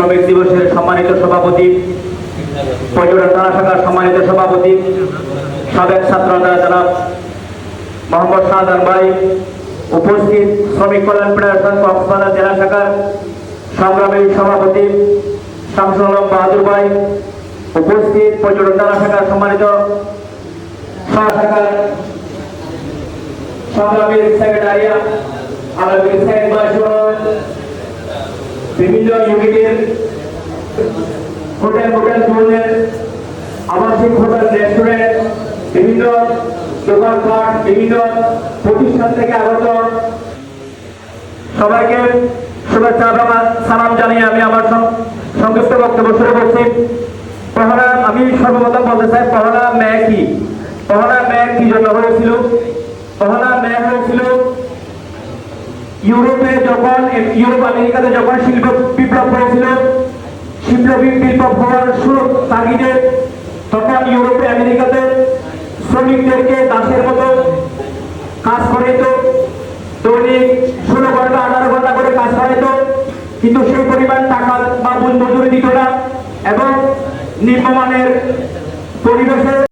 শ্রমিক দিবসের সম্মানিত সভাপতি পর্যটন থানা শাখার সম্মানিত সভাপতি, সাবেক ছাত্র জনাব মোহাম্মদ শাহজাহান ভাই, উপস্থিত শ্রমিক কল্যাণ ফেডারেশন কক্সবাজার জেলা শাখার সংগ্রামী সভাপতি শামসুল বাহাদুর ভাই, উপস্থিত পর্যটন থানা শাখার সম্মানিত শাখার সংগ্রামী সেক্রেটারিয়া আলমগীর সাহেব বিভিন্ন ইউনিটের হোটেল হোটেল ধরনের আবাসিক হোটেল, রেস্টুরেন্ট, বিভিন্ন দোকানপাট, বিভিন্ন প্রতিষ্ঠান থেকে আগত সবাইকে শুভেচ্ছা সালাম জানিয়ে আমি আমার সংক্ষিপ্ত বক্তব্য শুরু করছি। পহলা, আমি সর্বপ্রথম বলতে চাই, পহলা মে কি? পহলা মে কি জন্য হয়েছিল? পহলা মে হয়েছিল ইউরোপে যখন, ইউরোপ, আমেরিকাতে যখন শিল্প বিপ্লব হয়েছিল, শিল্প বিপ্লব হওয়ার শুরু তাগিদে তখন ইউরোপে, আমেরিকাতে শ্রমিকদেরকে দাসের মতো কাজ করে তো দৈনিক ষোলো ঘণ্টা, আঠারো ঘণ্টা করে কাজ করে তো কিন্তু সেই পরিমাণ টাকা বা মূল মজুরি দিত না। এবং নিম্নমানের পরিবেশে